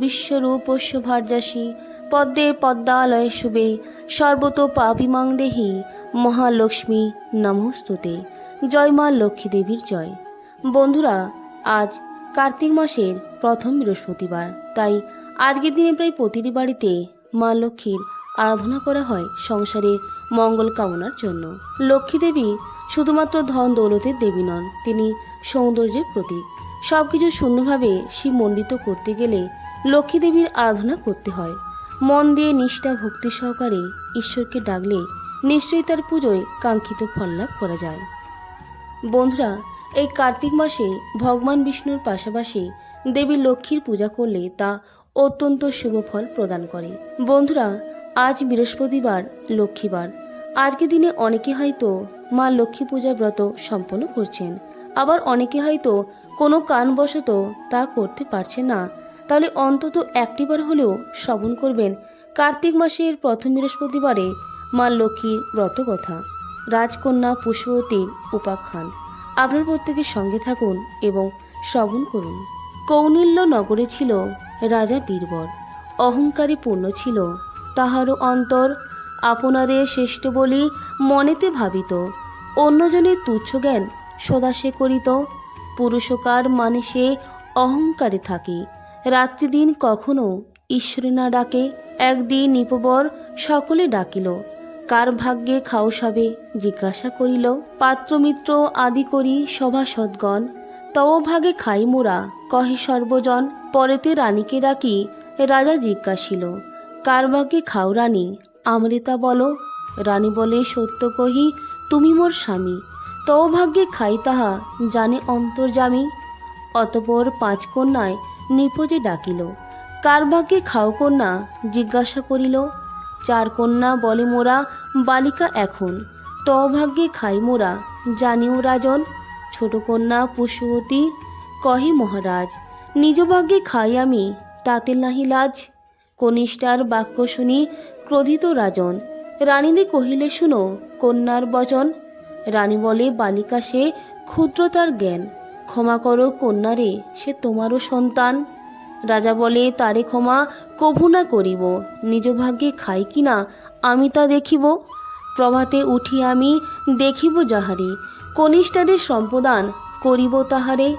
বিশ্বরূপস্য ভার্যাসী পদ্মে পদ্মালয়ে শুভে সর্বত পাপিমাং দেহি, মহালক্ষ্মী নমস্তুতে। জয় মা লক্ষ্মী দেবীর জয়। বন্ধুরা, আজ কার্তিক মাসের প্রথম বৃহস্পতিবার, তাই আজকের দিনে প্রায় প্রতিটি বাড়িতে মা লক্ষ্মীর আরাধনা করা হয় সংসারের মঙ্গল কামনার জন্য। লক্ষ্মী দেবী শুধুমাত্র ধন দৌলতের দেবী নন, তিনি সৌন্দর্যের প্রতীক। সব কিছু সুন্দরভাবে শিবমণ্ডিত করতে গেলে লক্ষ্মী দেবীর আরাধনা করতে হয়। মন দিয়ে নিষ্ঠা ভক্তি সহকারে ঈশ্বরকে ডাকলে নিশ্চয়ই তার পুজোয় কাঙ্ক্ষিত ফল লাভ করা যায়। বন্ধুরা, এই কার্তিক মাসে ভগবান বিষ্ণুর পাশাপাশি দেবী লক্ষ্মীর পূজা করলে তা অত্যন্ত শুভ ফল প্রদান করে। বন্ধুরা, আজ বৃহস্পতিবার, লক্ষ্মীবার। আজকের দিনে অনেকে হয়তো মা লক্ষ্মী পূজা ব্রত সম্পন্ন করছেন। আবার অনেকে হয়তো কোনো কারণবশত তা করতে পারছে না। তাহলে অন্তত একটিবার হলেও শ্রবণ করবেন। কার্তিক মাসের প্রথম বৃহস্পতিবারে মা লক্ষ্মীর ব্রত কথা রাজকন্যা পুষ্পবতীর উপাখ্যান আপনার প্রত্যেকের সঙ্গে থাকুন এবং শ্রবণ করুন। কৌনিল্য নগরে ছিল রাজা বীরবর। অহংকারী পূর্ণ ছিল। তাহারও অন্তর আপনারে শ্রেষ্ঠ বলি মনেতে ভাবিত। অন্যজনের তুচ্ছ জ্ঞান সদা সে করিত। পুরুষকার মানে সে অহংকারে থাকে। রাত্রিদিন কখনো ঈশ্বরে না ডাকে, একদিন নিপবর সকলে ডাকিল। কার ভাগ্যে খাও সবে জিজ্ঞাসা করিল। পাত্রমিত্র আদি করি সভা সদ্গণ তব ভাগে খাই মোরা, কহে সর্বজন। পরেতে রানীকে ডাকি রাজা জিজ্ঞাসিল, কার ভাগ্যে খাও রানী? আমৃতা বলো, রানী বলে, সত্য কহি, তুমি মোর স্বামী। তব ভাগ্যে খাই তাহা, জানে অন্তর্জামী অতপর পাঁচ কন্যায় নিপজে ডাকিল। কার ভাগ্যে খাও কন্যা, জিজ্ঞাসা করিল, চার কন্যা বলে মোরা, বালিকা এখন? ত ভাগ্যে খাই মোরা, জানিও রাজন? ছোট কন্যা পুষ্পবতী কহে মহারাজ নিজ ভাগ্যে খাই আমি, তাতে নাহি লাজ? কনিষ্ঠার বাক্য শুনি ক্রোধিত রাজন। রানীরে কহিলে, শুনো, কন্যার বচন? রানী বলে, বালিকা সে ক্ষুদ্রতার জ্ঞান। ক্ষমা করো কন্যারে, সে তোমারও সন্তান। রাজা বলে, তারে ক্ষমা কভু না করিব, নিজ ভাগ্যে খাই কিনা আমি তা দেখিব। প্রভাতে উঠি আমি, দেখিব যাহারে কনিষ্ঠারে সম্পদান করিব তাহারে।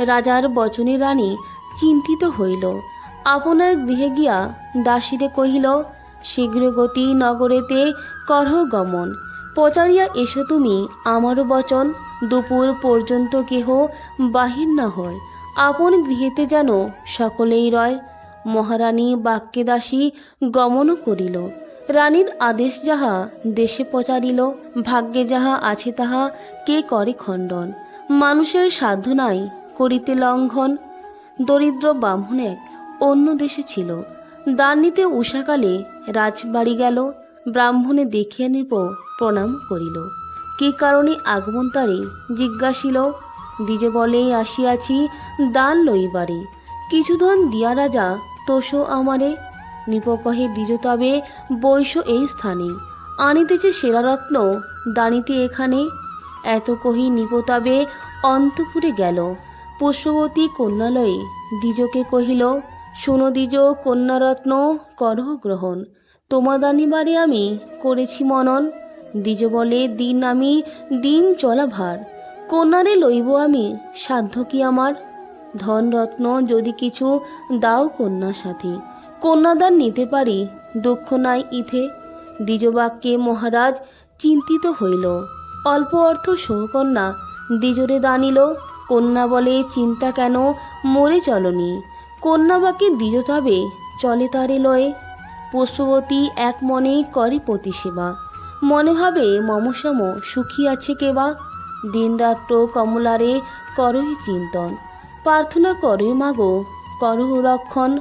রাজার বচনে রানী চিন্তিত হইল। আপনার গৃহে গিয়া দাসীরে কহিল শীঘ্র গতি নগরেতে করহ গমন। পচারিয়া এসো তুমি আমারও বচন। দুপুর পর্যন্ত কেহ বাহির না হয়। আপন গৃহেতে যেন সকলেই রয়। মহারানী বাক্যে দাসী গমনও করিল। রানীর আদেশ যাহা দেশে পচারিল, ভাগ্যে যাহা আছে তাহা কে করে খণ্ডন? মানুষের সাধ্য নাই করিতে লঙ্ঘন। দরিদ্র ব্রাহ্মণ এক অন্য দেশে ছিল। দান নিতে উষাকালে রাজবাড়ি গেল। ব্রাহ্মণে দেখিয়া নিপ প্রণাম করিল। কি কারণে আগমন তারে জিজ্ঞাসিল, দ্বিজে বলে, আসিয়াছি দান লইবারে। কিছু ধন দিয়া রাজা, তোষো আমারে? নিপকহে দ্বিজ তবে বৈশ এই স্থানে। আনিতেছে সেরা রত্ন, দানিতে এখানে? এত কহি নিপতাবে অন্তপুরে গেল। পুষ্পবতী কন্যালয়ে দ্বিজকে কহিল, শোনো দ্বিজ, কন্যারত্ন, করহ গ্রহণ। তোমাদানিবারে আমি করেছি মনন। দ্বিজ বলে, দিন আমি, দিন চলা ভার। কন্যারে লইব আমি, সাধ্য কি আমার? ধন রত্ন যদি কিছু দাও কন্যার সাথে। কন্যাদান নিতে পারি, দুঃখ নাই ইথে। দ্বিজবাক্যে মহারাজ চিন্তিত হইল। অল্প অর্থ সহকন্যা দ্বিজরে দানিল, কন্যা বলে, চিন্তা কেন? মরে চলনি। কন্যা দ্বিজ তবে, চলে তারে লয়ে। পুষ্পবতী এক মনে করে প্রতি মনে ভাবে মমসম সুখী আছে কেবা দিনরাত্র কমলারে করই চিন্তন। প্রার্থনা করে মাগো করহ রক্ষণ।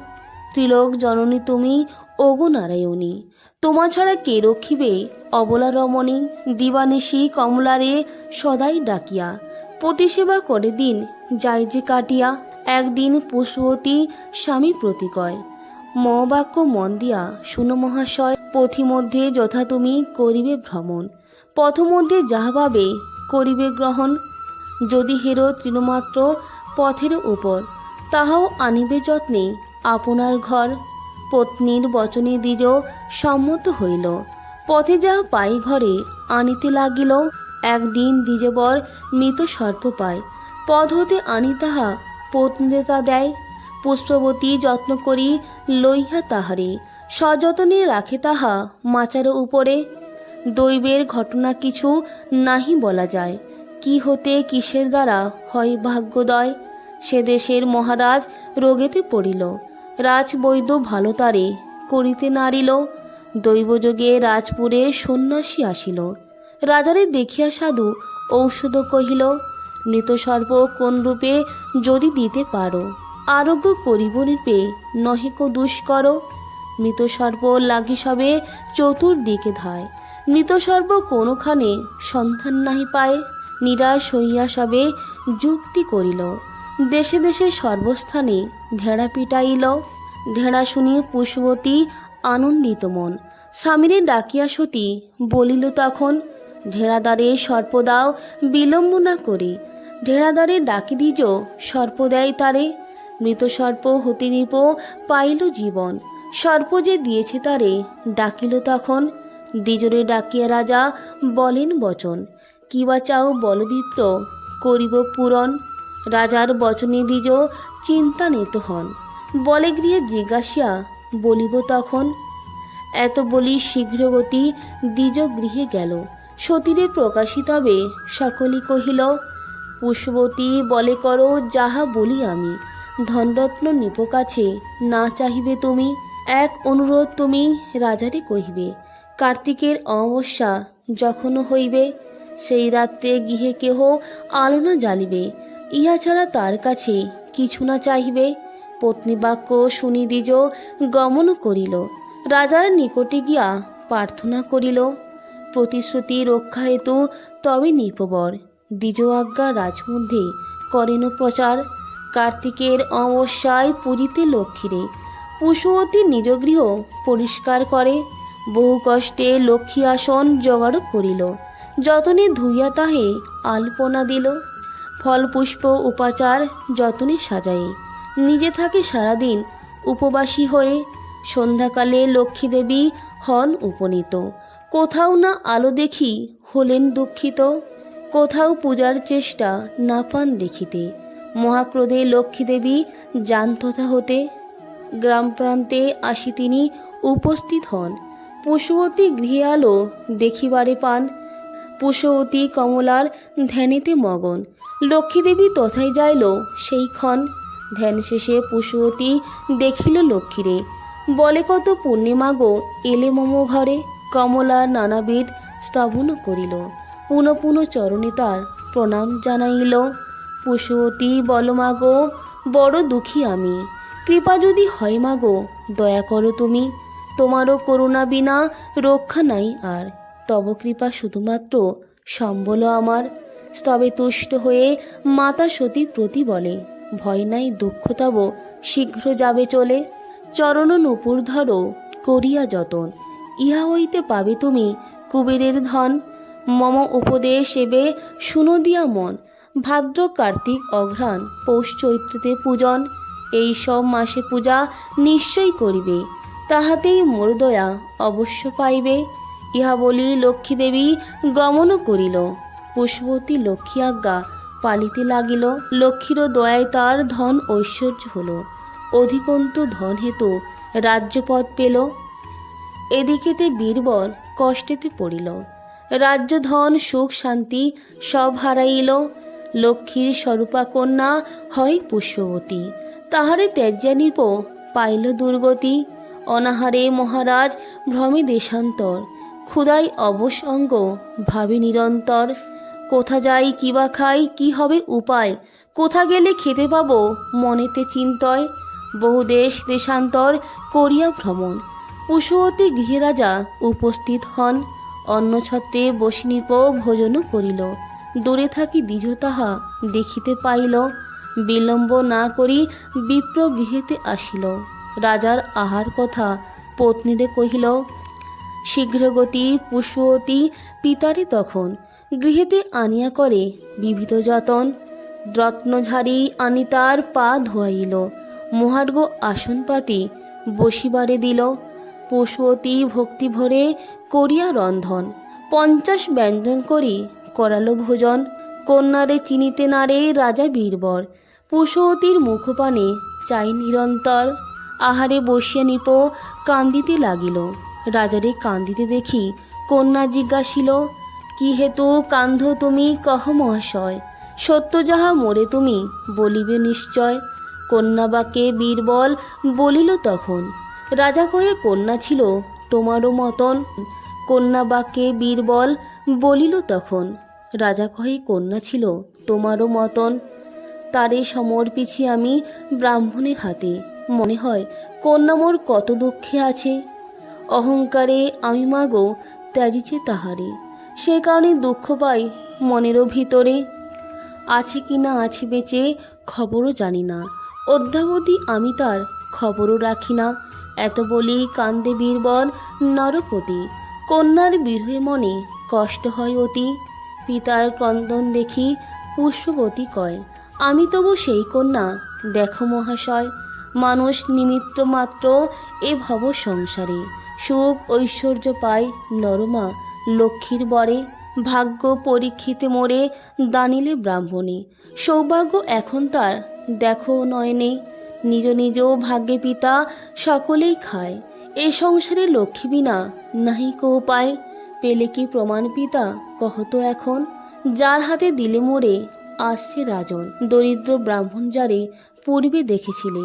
ত্রিলোক জননী তুমি, ওগো নারায়ণী। তোমা ছাড়া কে রক্ষিবে? অবলা রমণী, দিবানিশি কমলারে সদাই ডাকিয়া। প্রতিসেবা করে দিন, যাই যে কাটিয়া, একদিন পুষ্পবতী স্বামী প্রতিকয়। মবাক্য মন দিয়া শুনো মহাশয়, পথিমধ্যে যথা তুমি করিবে ভ্রমণ। পথমধ্যে যাহা পাবে করিবে গ্রহণ। যদি হেরো তৃণমাত্র পথের উপর, তাহাও আনিবে যত্নে আপনার ঘর। পত্নীর বচনে দ্বিজ সম্মত হইল। পথে যা পাই ঘরে আনিতে লাগিল। একদিন দ্বিজবর মৃত সর্প পায়। পদ হতে আনি তাহা পত্নীরে তা দেয়। পুষ্পবতী যত্ন করি লইহা তাহারে। সযতনে রাখে তাহা মাচার উপরে। দৈবের ঘটনা কিছু নাহি বলা যায়। কি হতে কিসের দ্বারা হয় ভাগ্যোদয়? সে দেশের মহারাজ রোগেতে পড়িল। রাজবৈদ্য ভালো তারে করিতে নারিল। দৈবযোগে রাজপুরে সন্ন্যাসী আসিল। রাজারে দেখিয়া সাধু ঔষধ কহিল মৃতসর্প কোন রূপে যদি দিতে পারো? আরোগ্য করিব রূপে নহেক দুষ্কর। মৃতসর্প লাগি সবে চতুর্দিকে ধায়। মৃতসর্প কোনোখানে সন্ধান নাহি পায়। নিরাশ হইয়া সবে যুক্তি করিল। দেশে দেশে সর্বস্থানে ঢেড়া পিটাইল। ঢেড়া শুনিয়ে পুষ্পবতী আনন্দিত মন। স্বামীরে ডাকিয়া সতী বলিল তখন, ঢেড়াদারে সর্পদাও বিলম্ব না করে। ঢেড়াদারে ডাকি দিজ, সর্প দেয় তারে। মৃত সর্প হতে নিপ পাইল জীবন। সর্প যে দিয়েছে তারে, ডাকিল তখন। দ্বিজরে ডাকিয়া রাজা বলেন, বচন কিবা চাও বলবিপ্র করিব পূরণ। রাজার বচনে দ্বিজ চিন্তান্বিত হন। বলে গৃহে জিজ্ঞাসিয়া বলিব তখন, এত বলি শীঘ্রগতি দ্বিজ গৃহে গেল। সতীরে প্রকাশিতবে সকলই কহিল পুষ্পবতী বলে করো যাহা বলি আমি। ধনরত্ন নিপ কাছে, না চাহিবে তুমি? এক অনুরোধ তুমি রাজারে কহিবে, কার্তিকের অমাবস্যা যখনও হইবে, সেই রাত্রে গৃহে কেহ আলো না জ্বালিবে। ইহা ছাড়া তার কাছে কিছু না চাহিবে। পত্নী বাক্য শুনি দ্বিজ গমন করিল। রাজার নিকটে গিয়া প্রার্থনা করিল, প্রতিশ্রুতি রক্ষা হেতু তবে নিপবর দ্বিজ আজ্ঞা রাজমধ্যে করেন প্রচার। কার্তিকের অমাবস্যায় পুজিতে লক্ষ্মীরে। পুষ্পবতী নিজ গৃহ পরিষ্কার করে। বহু কষ্টে লক্ষ্মী আসন জোগাড় করিল। যতনে ধুইয়া তাহে আলপনা দিল। ফল পুষ্প উপাচার যতনে সাজায়ে। নিজে থাকে সারাদিন উপবাসী হয়ে। সন্ধ্যাকালে লক্ষ্মী দেবী হন উপনীত। কোথাও না আলো দেখি হলেন দুঃখিত। কোথাও পূজার চেষ্টা না পান দেখিতে। মহাক্রোধে লক্ষ্মীদেবী যান তথা হতে গ্রাম প্রান্তে আসি তিনি উপস্থিত হন। পুষ্পবতী গৃহে আলো দেখিবারে পান। পুষ্পবতী কমলার ধ্যানেতে মগন। লক্ষ্মীদেবী তথায় যাইল সেই ক্ষণ। ধ্যান শেষে পুষ্পবতী দেখিল লক্ষ্মীরে। বলে, কত পূর্ণিমাগো এলে মম ঘরে। কমলার নানাবিধ স্তবন করিল। পুনঃ পুনঃ চরণে তার প্রণাম জানাইল। পুষ্পবতী বল মাগো, বড় দুঃখী আমি। কৃপা যদি হয় মাগো, দয়া করো তুমি। তোমারও করুণা বিনা রক্ষা নাই আর। তব কৃপা শুধুমাত্র সম্বল আমার। স্তবে তুষ্ট হয়ে মাতা সতী প্রতি বলে, ভয় নাই দুঃখ তব, শীঘ্র যাবে চলে। চরণ নূপুর ধরো, করিয়া যতন। ইহা হইতে পাবে তুমি কুবেরের ধন। মম উপদেশ এবে শুনো দিয়া মন। ভাদ্র, কার্তিক, অঘ্রাণ, পৌষ চৈত্রতে পূজন। এই সব মাসে পূজা নিশ্চয় করিবে, তাহাতেই মোর দয়া অবশ্য পাইবে। ইহা বলি লক্ষ্মী দেবী গমন করিল, পুষ্পবতী লক্ষ্মী আজ্ঞা পালিতে লাগিল। লক্ষ্মীরও দয়ায় তার ধন ঐশ্বর্য হল, অধিকন্তু ধন হেতু রাজ্যপদ পেল। এদিকেতে বীরবর কষ্টেতে পড়িল রাজ্য ধন সুখ, শান্তি সব হারাইল। লক্ষ্মীর স্বরূপা কন্যা হয় পুষ্পবতী। তাহারে ত্যাজ্যা নিপ পাইল দুর্গতি। অনাহারে মহারাজ ভ্রমে দেশান্তর। ক্ষুদাই অবশ অঙ্গ ভাবে নিরন্তর। কোথা যাই, কিবা খাই, কি হবে উপায়? কোথা গেলে খেতে পাবো মনেতে চিন্তয়? বহু দেশ দেশান্তর করিয়া ভ্রমণ। পুষ্পবতী গৃহে রাজা উপস্থিত হন। অন্নছত্রে বসিনিপ ভোজনও করিল। দূরে থাকি দ্বিজ তাহা দেখিতে পাইল, বিলম্ব না করি বিপ্র গৃহেতে আসিল। রাজার আহার কথা পত্নীরে কহিল, শীঘ্রগতি পুষ্পবতী পিতারে তখন। গৃহেতে আনিয়া করে বিবিধ যতন আনি তার পা ধোয়াইল। মহার্ঘ আসন পাতি বসিবারে দিল পশুপতি ভক্তি ভরে করিয়া রন্ধন। পঞ্চাশ ব্যঞ্জন করি করালো ভোজন। কন্যারে চিনিতে নারে রাজা বীরবর। পশুপতির মুখপানে চাই নিরন্তর। আহারে বসিয়া নিপ কান্দিতে লাগিল। রাজারে কান্দিতে দেখি কন্যা জিজ্ঞাসিল কি হেতু কান্ধ তুমি, কহ মহাশয়? সত্য যাহা মোরে তুমি, বলিবে নিশ্চয়? কন্যাবাকে বীরবল বলিল তখন, রাজা কয়ে কন্যা ছিল তোমারও মতন। কন্যাবাকে বীরবল বলিল তখন রাজা কহে, কন্যা ছিল, তোমারও মতন। তারে সমর সমর্পিছি আমি ব্রাহ্মণের হাতে। মনে হয়, কন্যা মোর কত দুঃখে আছে। অহংকারে আমি মাগো ত্যাজিছে তাহারে। সে কারণে দুঃখ পাই মনেরও ভিতরে। আছে কি না আছে বেঁচে খবরও জানি না। অদ্যাবধি আমি তার খবরও রাখি না। এত বলি কান্দে বীরবর নরপতি। কন্যার বিরহে মনে কষ্ট হয় অতি। পিতার ক্রন্দন দেখি পুষ্পবতী কয়, আমি তবু সেই কন্যা। দেখো মহাশয়, মানুষ নিমিত্ত মাত্র এ ভব সংসারে। সুখ ঐশ্বর্য পায় নরমা, লক্ষ্মীর বরে। ভাগ্য পরীক্ষিতে মোরে দানিলে ব্রাহ্মণে। সৌভাগ্য এখন তার, দেখো নয়নে। নিজ নিজ ভাগ্যে পিতা সকলেই খায়। এ সংসারে লক্ষ্মী বিনা নাহি কো উপায় পেলে কি প্রমাণ পিতা? কহতো এখন। যার হাতে দিলে মোরে আসছে রাজন। দরিদ্র ব্রাহ্মণ যারে পূর্বে দেখেছিলে,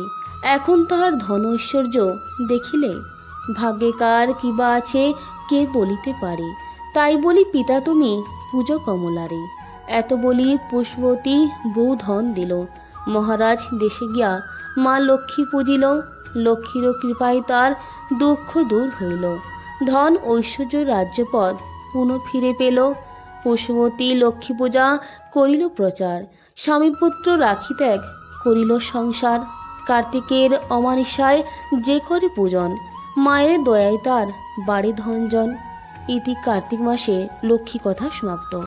এখন তাহার ধন ঐশ্বর্য দেখিলে? ভাগ্যে কার কিবা আছে, কে বলিতে পারে? তাই বলি, পিতা তুমি পুজো কমলারে। এত বলি পুষ্পবতী বউ ধন দিল। মহারাজ দেশে গিয়া মা লক্ষ্মী পুজিল। লক্ষ্মীরও কৃপায় তার দুঃখ দূর হইল। ধন ঐশ্বর্য রাজ্যপদ পুনঃ ফিরে পেল। পশুমতী লক্ষ্মী পূজা করিল প্রচার। স্বামীপুত্র রাখি ত্যাগ করিল সংসার। কার্তিকের অমানিসায় যে করে পূজন, মায়ের দয়ায় তার বাড়ি ধনজন। ইতি কার্তিক মাসে লক্ষ্মী কথা সমাপ্ত।